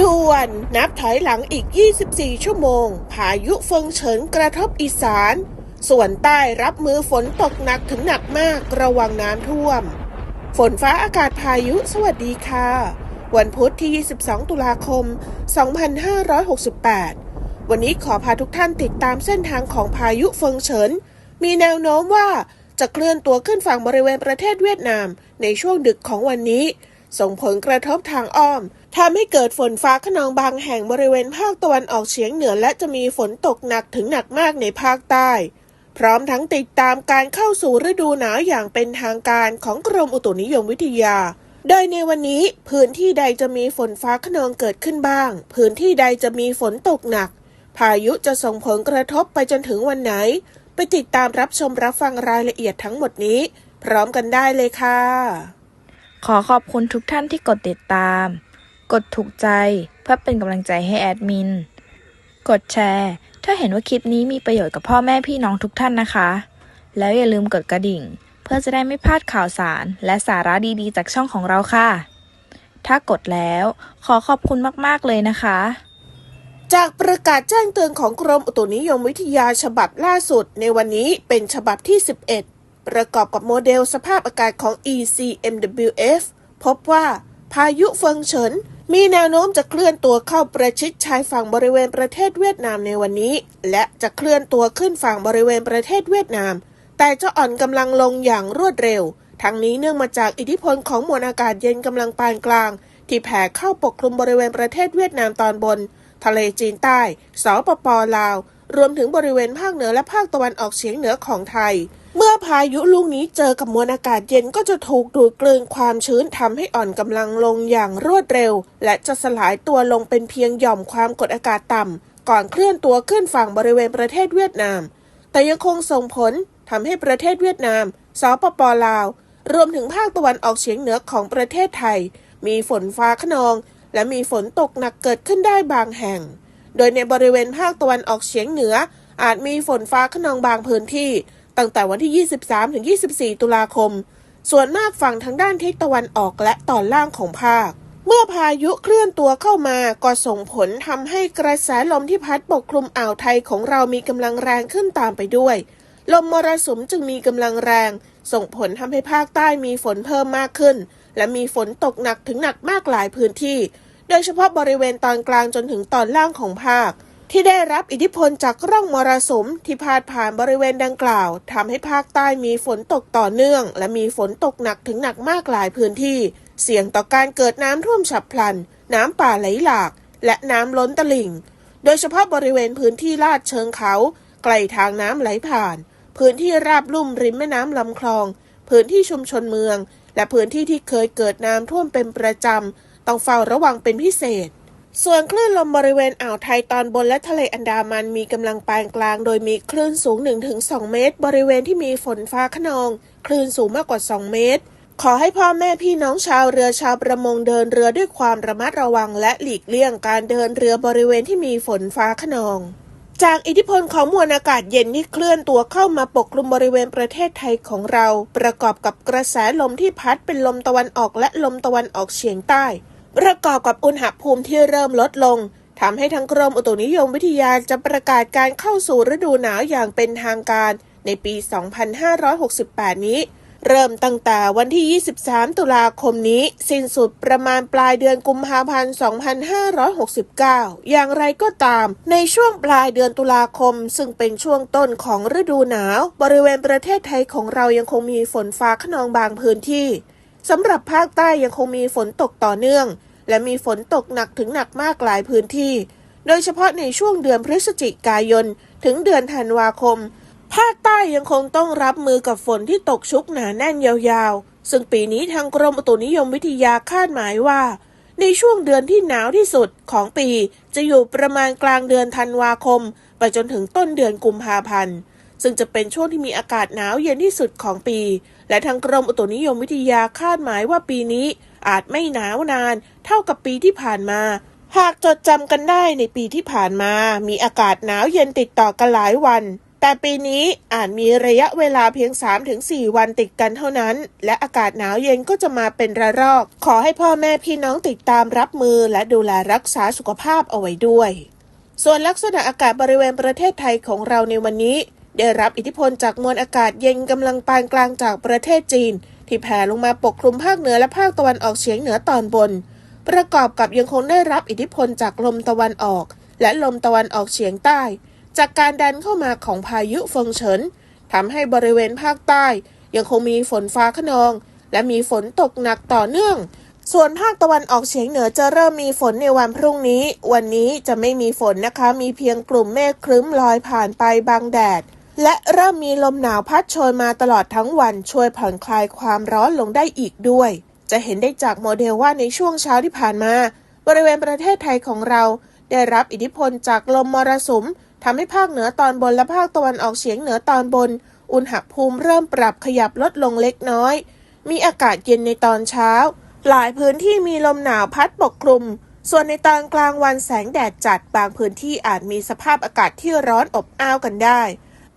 ด่วนนับถอยหลังอีก 24 ชั่วโมง พายุเฟิงเฉินกระทบอีสาน ส่วนใต้รับมือฝนตกหนักถึงหนักมากระวังน้ำท่วม ฝนฟ้าอากาศพายุสวัสดีค่ะ วันพุธที่ 22 ตุลาคม 2568 วันนี้ขอพาทุกท่านติดตามเส้นทางของพายุเฟิงเฉิน มีแนวโน้มว่าจะเคลื่อนตัวขึ้นฝั่งบริเวณประเทศเวียดนาม ในช่วงดึกของวันนี้ ส่งผลกระทบทางอ้อมทำให้เกิดฝนฟ้าขนองบางแห่งบริเวณภาคตะวันออกเฉียงเหนือและจะมีฝนตกหนักถึงหนักมากในภาคใต้ พร้อมทั้งติดตามการเข้าสู่ฤดูหนาวอย่างเป็นทางการของกรมอุตุนิยมวิทยา โดยในวันนี้พื้นที่ใดจะมีฝนฟ้าขนองเกิดขึ้นบ้าง พื้นที่ใดจะมีฝนตกหนัก พายุจะส่งผลกระทบไปจนถึงวันไหน ไปติดตามรับชมรับฟังรายละเอียดทั้งหมดนี้ พร้อมกันได้เลยค่ะ ขอขอบคุณทุกท่านที่กดติดตาม กดถูกใจเพื่อเป็นกำลังใจให้แอดมิน กดแชร์ ถ้าเห็นว่าคลิปนี้มีประโยชน์กับพ่อแม่พี่น้องทุกท่านนะคะ แล้วอย่าลืมกดกระดิ่ง เพื่อจะได้ไม่พลาดข่าวสาร และสาระดีๆ จากช่องของเราค่ะ ถ้ากดแล้วขอขอบคุณมากๆเลยนะคะ จากประกาศแจ้งเตือนของกรมอุตุนิยมวิทยาฉบับล่าสุดในวันนี้เป็นฉบับที่ 11 ประกอบกับโมเดลสภาพอากาศของ ECMWF พบว่าพายุเฟิงเฉินมีแนวโน้มจะเคลื่อนตัวเข้าประชิดชายฝั่งบริเวณประเทศเวียดนามในวันนี้ และจะเคลื่อนตัวขึ้นฝั่งบริเวณประเทศเวียดนาม แต่จะอ่อนกำลังลงอย่างรวดเร็ว ทั้งนี้เนื่องมาจากอิทธิพลของมวลอากาศเย็นกำลังปานกลาง ที่แผ่เข้าปกคลุมบริเวณประเทศเวียดนามตอนบน ทะเลจีนใต้สปปลาว รวมถึงบริเวณภาคเหนือและภาคตะวันออกเฉียงเหนือของไทย เมื่อพายุลูกนี้เจอกับมวลอากาศเย็นก็จะถูกดูดกลืนความชื้นทำให้อ่อนกำลังลงอย่างรวดเร็ว และจะสลายตัวลงเป็นเพียงหย่อมความกดอากาศต่ำก่อนเคลื่อนตัวขึ้นฝั่งบริเวณประเทศเวียดนาม แต่ยังคงส่งผลทำให้ประเทศเวียดนามสปปลาว รวมถึงภาคตะวันออกเฉียงเหนือของประเทศไทย มีฝนฟ้าขนอง และมีฝนตกหนักเกิดขึ้นได้บางแห่ง โดยในบริเวณภาคตะวันออกเฉียงเหนือ อาจมีฝนฟ้าขนองบางพื้นที่ ตั้งแต่วันที่ 23 ถึง 24 ตุลาคม ส่วนมากฝั่งทางด้านทิศตะวันออกและตอนล่างของภาค เมื่อพายุเคลื่อนตัวเข้ามาก็ส่งผลทำให้กระแสลมที่พัดปกคลุมอ่าวไทยของเรามีกำลังแรงขึ้นตามไปด้วย ลมมรสุมจึงมีกำลังแรง ส่งผลทำให้ภาคใต้มีฝนเพิ่มมากขึ้น และมีฝนตกหนักถึงหนักมากหลายพื้นที่ โดยเฉพาะบริเวณตอนกลางจนถึงตอนล่างของภาค ที่ได้รับอิทธิพลจากร่องมรสุมที่พาดผ่านบริเวณดังกล่าวทำให้ภาคใต้มีฝนตกต่อเนื่อง และมีฝนตกหนักถึงหนักมากหลายพื้นที่ เสี่ยงต่อการเกิดน้ำท่วมฉับพลัน น้ำป่าไหลหลาก และน้ำล้นตลิ่ง โดยเฉพาะบริเวณพื้นที่ลาดเชิงเขาไกลทางน้ำไหลผ่าน พื้นที่ราบลุ่มริมแม่น้ำลำคลอง พื้นที่ชุมชนเมือง และพื้นที่ที่เคยเกิดน้ำท่วมเป็นประจำต้องเฝ้าระวังเป็นพิเศษ ส่วนคลื่นลมบริเวณอ่าวไทยตอนบนและทะเลอันดามันมีกำลังปานกลาง โดยมีคลื่นสูง 1-2 เมตร บริเวณที่มีฝนฟ้าขนอง คลื่นสูงมากกว่า 2 เมตร ขอให้พ่อแม่พี่น้องชาวเรือชาวประมงเดินเรือด้วยความระมัดระวังและหลีกเลี่ยงการเดินเรือบริเวณที่มีฝนฟ้าขนอง จากอิทธิพลของมวลอากาศเย็นที่เคลื่อนตัวเข้ามาปกคลุมบริเวณประเทศไทยของเรา ประกอบกับกระแสลมที่พัดเป็นลมตะวันออกและลมตะวันออกเฉียงใต้ ประกอบกับอุณหภูมิที่เริ่มลดลงทำให้ทางกรมอุตุนิยมวิทยาจะประกาศการเข้าสู่ฤดูหนาวอย่างเป็นทางการในปี 2568 นี้ เริ่มตั้งแต่วันที่ 23 ตุลาคมนี้ สิ้นสุดประมาณปลายเดือนกุมภาพันธ์ 2569 อย่างไรก็ตาม ในช่วงปลายเดือนตุลาคม ซึ่งเป็นช่วงต้นของฤดูหนาว บริเวณประเทศไทยของเรายังคงมีฝนฟ้าขนองบางพื้นที่ สำหรับภาคใต้ยังคงมีฝนตกต่อเนื่อง และมีฝนตกหนักถึงหนักมากหลายพื้นที่ โดยเฉพาะในช่วงเดือนพฤศจิกายน ถึงเดือนธันวาคม ภาคใต้ยังคงต้องรับมือกับฝนที่ตกชุกหนาแน่นยาวๆ ซึ่งปีนี้ทางกรมอุตุนิยมวิทยาคาดหมายว่า ในช่วงเดือนที่หนาวที่สุดของปี จะอยู่ประมาณกลางเดือนธันวาคม ไปจนถึงต้นเดือนกุมภาพันธ์ ซึ่งจะเป็นช่วงที่มีอากาศหนาวเย็นที่สุดของปี และทางกรมอุตุนิยมวิทยาคาดหมายว่าปีนี้อาจไม่หนาวนาน เท่ากับปีที่ผ่านมา หากจดจำกันได้ในปีที่ผ่านมา มีอากาศหนาวเย็นติดต่อกันหลายวัน แต่ปีนี้อาจมีระยะเวลาเพียง 3-4 วันติดกันเท่านั้น และอากาศหนาวเย็นก็จะมาเป็นระลอก ขอให้พ่อแม่พี่น้องติดตามรับมือ และดูแลรักษาสุขภาพเอาไว้ด้วย ส่วนลักษณะอากาศบริเวณประเทศไทยของเราในวันนี้ ได้รับอิทธิพลจากมวลอากาศเย็นกำลังปานกลางจากประเทศจีน ที่แผ่ลงมาปกคลุมภาคเหนือและภาคตะวันออกเฉียงเหนือตอนบน ประกอบกับยังคงได้รับอิทธิพลจากลมตะวันออก และลมตะวันออกเฉียงใต้ จากการดันเข้ามาของพายุเฟิงเฉินทำให้บริเวณภาคใต้ ยังคงมีฝนฟ้าขนอง และมีฝนตกหนักต่อเนื่อง ส่วนภาคตะวันออกเฉียงเหนือจะเริ่มมีฝนในวันพรุ่งนี้ วันนี้จะไม่มีฝนนะคะ มีเพียงกลุ่มเมฆครึ้มลอยผ่านไปบางแดด และเริ่มมีลมหนาวพัดโชยมาตลอดทั้งวันช่วยผ่อนคลายความร้อนลงได้อีกด้วย จะเห็นได้จากโมเดลว่าในช่วงเช้าที่ผ่านมา บริเวณประเทศไทยของเรา ได้รับอิทธิพลจากลมมรสุมทำให้ภาคเหนือตอนบนและภาคตะวันออกเฉียงเหนือตอนบน อุณหภูมิเริ่มปรับขยับลดลงเล็กน้อย มีอากาศเย็นในตอนเช้า หลายพื้นที่มีลมหนาวพัดปกคลุม ส่วนในตอนกลางวันแสงแดดจัดบางพื้นที่อาจมีสภาพอากาศที่ร้อนอบอ้าวกันได้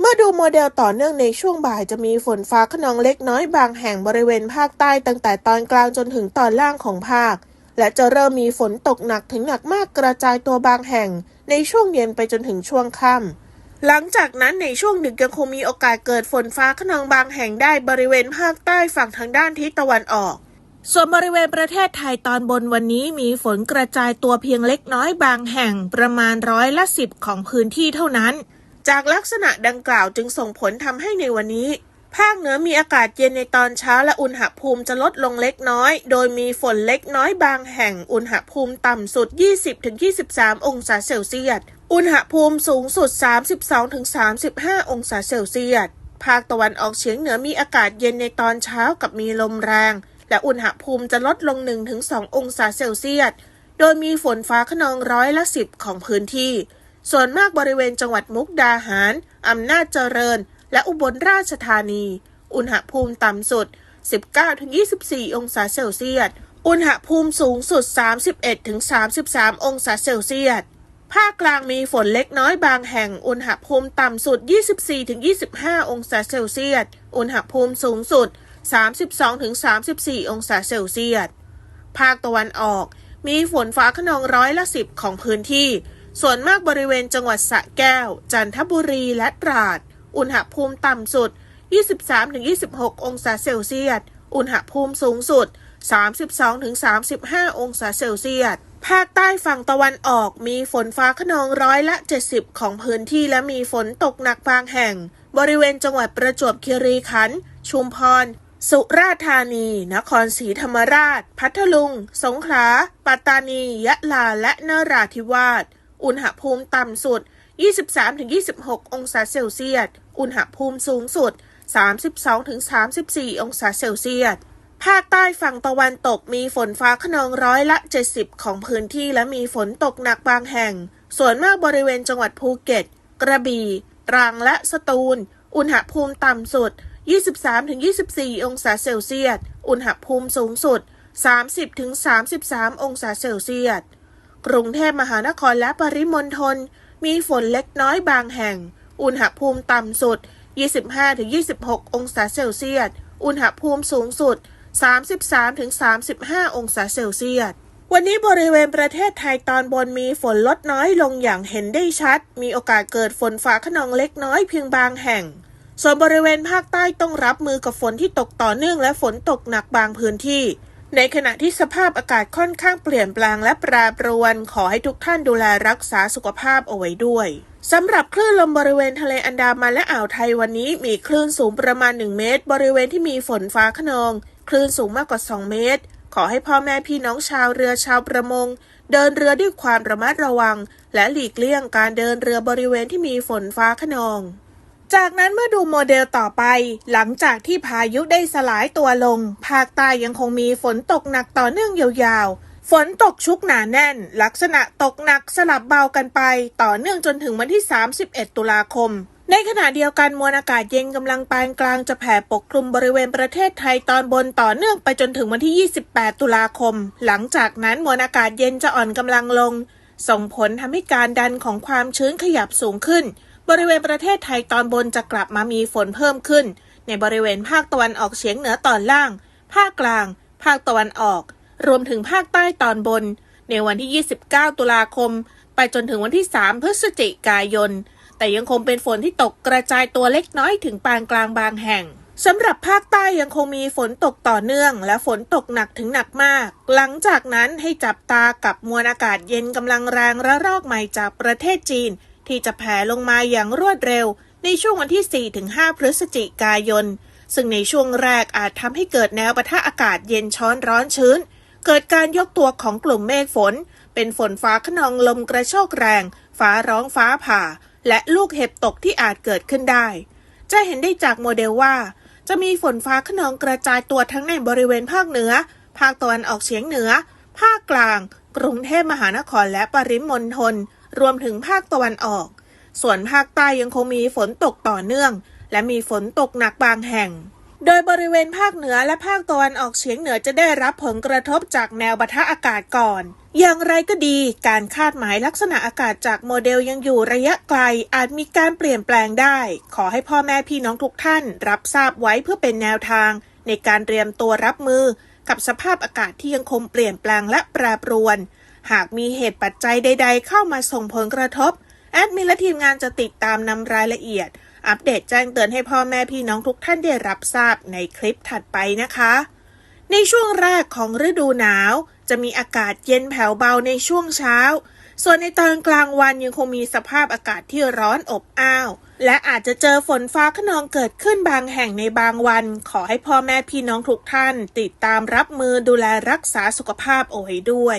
เมื่อดูโมเดลต่อเนื่องในช่วงบ่ายจะมีฝนฟ้าขนองเล็กน้อยบางแห่งบริเวณภาคใต้ตั้งแต่ตอนกลางจนถึงตอนล่างของภาค และจะเริ่มมีฝนตกหนักถึงหนักมากกระจายตัวบางแห่ง ในช่วงเย็นไปจนถึงช่วงค่ำหลังจากนั้นในช่วงดึกยังคงมีโอกาสเกิดฝนฟ้าขนองบางแห่งได้บริเวณภาคใต้ฝั่งทางด้านทิศตะวันออก ส่วนบริเวณประเทศไทยตอนบนวันนี้มีฝนกระจายตัวเพียงเล็กน้อยบางแห่งประมาณร้อยละสิบของพื้นที่เท่านั้น จากลักษณะดังกล่าวจึงส่งผลทำให้ในวันนี้ ภาคเหนือมีอากาศเย็นในตอนเช้าและอุณหภูมิจะลดลงเล็กน้อย โดยมีฝนเล็กน้อยบางแห่งอุณหภูมิต่ำสุด 20-23 องศาเซลเซียส อุณหภูมิสูงสุด 32-35 องศาเซลเซียส ภาคตะวันออกเฉียงเหนือมีอากาศเย็นในตอนเช้ากับมีลมแรง และอุณหภูมิจะลดลง 1-2 องศาเซลเซียส โดยมีฝนฟ้าขนองร้อยละ 10 ของพื้นที่ ส่วนมากบริเวณจังหวัดมุกดาหาร อำนาจเจริญ และอุบลราชธานี อุณหภูมิต่ำสุด 19-24 องศาเซลเซียส อุณหภูมิสูงสุด 31-33 องศาเซลเซียส ภาคกลางมีฝนเล็กน้อยบางแห่ง อุณหภูมิต่ำสุด 24-25 องศาเซลเซียส อุณหภูมิสูงสุด 32-34 องศาเซลเซียส ภาคตะวันออก มีฝนฟ้าขนองร้อยละสิบของพื้นที่ ส่วนมากบริเวณจังหวัดสระแก้ว จันทบุรีและตราด อุณหภูมิต่ำสุด 23-26 องศาเซลเซียส อุณหภูมิสูงสุด 32-35 องศาเซลเซียส ภาคใต้ฝั่งตะวันออกมีฝนฟ้าขนองร้อยละ 70 ของพื้นที่และมีฝนตกหนักบางแห่ง บริเวณจังหวัดประจวบคีรีขันธ์ ชุมพร สุราษฎร์ธานี นครศรีธรรมราช พัทลุง สงขลา ปัตตานี ยะลา และนราธิวาส อุณหภูมิต่ำสุด 23-26 องศาเซลเซียส อุณหภูมิสูงสุด 32-34 องศาเซลเซียส ภาคใต้ฝั่งตะวันตกมีฝนฟ้าขนองร้อยละ 70 ของพื้นที่และมีฝนตกหนักบางแห่ง ส่วนมากบริเวณจังหวัดภูเก็ต กระบี่ ตรังและสตูล อุณหภูมิต่ำสุด 23-24 องศาเซลเซียส อุณหภูมิสูงสุด 30-33 องศาเซลเซียส กรุงเทพมหานครและปริมณฑลมีฝนเล็กน้อยบางแห่ง อุณหภูมิต่ำสุด 25-26 องศาเซลเซียส อุณหภูมิสูงสุด 33-35 องศาเซลเซียส วันนี้บริเวณประเทศไทยตอนบนมีฝนลดน้อยลงอย่างเห็นได้ชัด มีโอกาสเกิดฝนฟ้าขนองเล็กน้อยเพียงบางแห่ง ส่วนบริเวณภาคใต้ต้องรับมือกับฝนที่ตกต่อเนื่องและฝนตกหนักบางพื้นที่ ในขณะที่สภาพอากาศค่อนข้างเปลี่ยนแปลงและแปรปรวน ขอให้ทุกท่านดูแลรักษาสุขภาพเอาไว้ด้วยสำหรับคลื่นลมบริเวณทะเลอันดามันและอ่าวไทยวันนี้มีคลื่นสูงประมาณ 1 เมตร บริเวณที่มีฝนฟ้าขนอง คลื่นสูงมากกว่า 2 เมตร ขอให้พ่อแม่พี่น้องชาวเรือชาวประมง เดินเรือด้วยความระมัดระวัง และหลีกเลี่ยงการเดินเรือบริเวณที่มีฝนฟ้าขนอง จากนั้นเมื่อดูโมเดลต่อไป หลังจากที่พายุได้สลายตัวลง ภาคใต้ยังคงมีฝนตกหนักต่อเนื่องยาวๆ ฝนตกชุกหนาแน่น ลักษณะตกหนักสลับเบากันไป ต่อเนื่องจนถึงวันที่ 31 ตุลาคม ในขณะเดียวกันมวลอากาศเย็นกำลังปานกลางจะแผ่ปกคลุมบริเวณประเทศไทยตอนบนต่อเนื่องไปจนถึงวันที่ 28 ตุลาคม หลังจากนั้นมวลอากาศเย็นจะอ่อนกำลังลง ส่งผลทำให้การดันของความชื้นขยับสูงขึ้น บริเวณประเทศไทยตอนบนจะกลับมามีฝนเพิ่มขึ้น ในบริเวณภาคตะวันออกเฉียงเหนือตอนล่าง ภาคกลาง ภาคตะวันออก รวมถึงภาคใต้ตอนบน ในวันที่ 29 ตุลาคม ไปจนถึงวันที่ 3 พฤศจิกายน แต่ยังคงเป็นฝนที่ตกกระจายตัวเล็กน้อยถึงปานกลางบางแห่งสำหรับภาคใต้ยังคงมีฝนตกต่อเนื่อง และฝนตกหนักถึงหนักมาก หลังจากนั้นให้จับตากับมวลอากาศเย็นกำลังแรงระลอกใหม่จากประเทศจีน ที่จะแผ่ลงมาอย่างรวดเร็วในช่วงวันที่ 4-5 พฤศจิกายน ซึ่งในช่วงแรกอาจทำให้เกิดแนวปะทะอากาศเย็นช้อนร้อนชื้น เกิดการยกตัวของกลุ่มเมฆฝน เป็นฝนฟ้าขนองลมกระโชกแรง ฟ้าร้องฟ้าผ่า และลูกเห็บตกที่อาจเกิดขึ้นได้ จะเห็นได้จากโมเดลว่า จะมีฝนฟ้าขนองกระจายตัวทั้งในบริเวณภาคเหนือ ภาคตะวันออกเฉียงเหนือ ภาคกลาง กรุงเทพมหานครและปริมณฑล รวมถึงภาคตะวันออก ส่วนภาคใต้ยังคงมีฝนตกต่อเนื่อง และมีฝนตกหนักบางแห่ง โดยบริเวณภาคเหนือและภาคตะวันออกเฉียงเหนือจะได้รับผลกระทบจากแนวปะทะอากาศก่อน อย่างไรก็ดี การคาดหมายลักษณะอากาศจากโมเดลยังอยู่ระยะไกล อาจมีการเปลี่ยนแปลงได้ ขอให้พ่อแม่พี่น้องทุกท่าน รับทราบไว้เพื่อเป็นแนวทาง ในการเตรียมตัวรับมือ กับสภาพอากาศที่ยังคงเปลี่ยนแปลงและแปรปรวน หากมีเหตุปัจจัยใด ๆ เข้ามาส่งผลกระทบ แอดมินและทีมงานจะติดตามนำรายละเอียด อัปเดตแจ้งเตือนให้พ่อแม่พี่น้องทุกท่านได้รับทราบในคลิปถัดไปนะคะ ในช่วงแรกของฤดูหนาว จะมีอากาศเย็นแผ่วเบาในช่วงเช้า ส่วนในตอนกลางวันยังคงมีสภาพอากาศที่ร้อนอบอ้าว และอาจจะเจอฝนฟ้าขนองเกิดขึ้นบางแห่งในบางวัน ขอให้พ่อแม่พี่น้องทุกท่าน ติดตามรับมือดูแลรักษาสุขภาพเอาไว้ด้วย